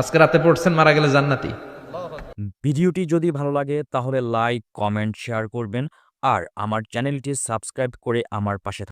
আজকে রাতে পড়ছেন মারা গেলে জান্নাতি। ভিডিওটি যদি ভালো লাগে, তাহলে লাইক কমেন্ট শেয়ার করবেন। আর আমার চ্যানেলটি সাবস্ক্রাইব করে আমার পাশে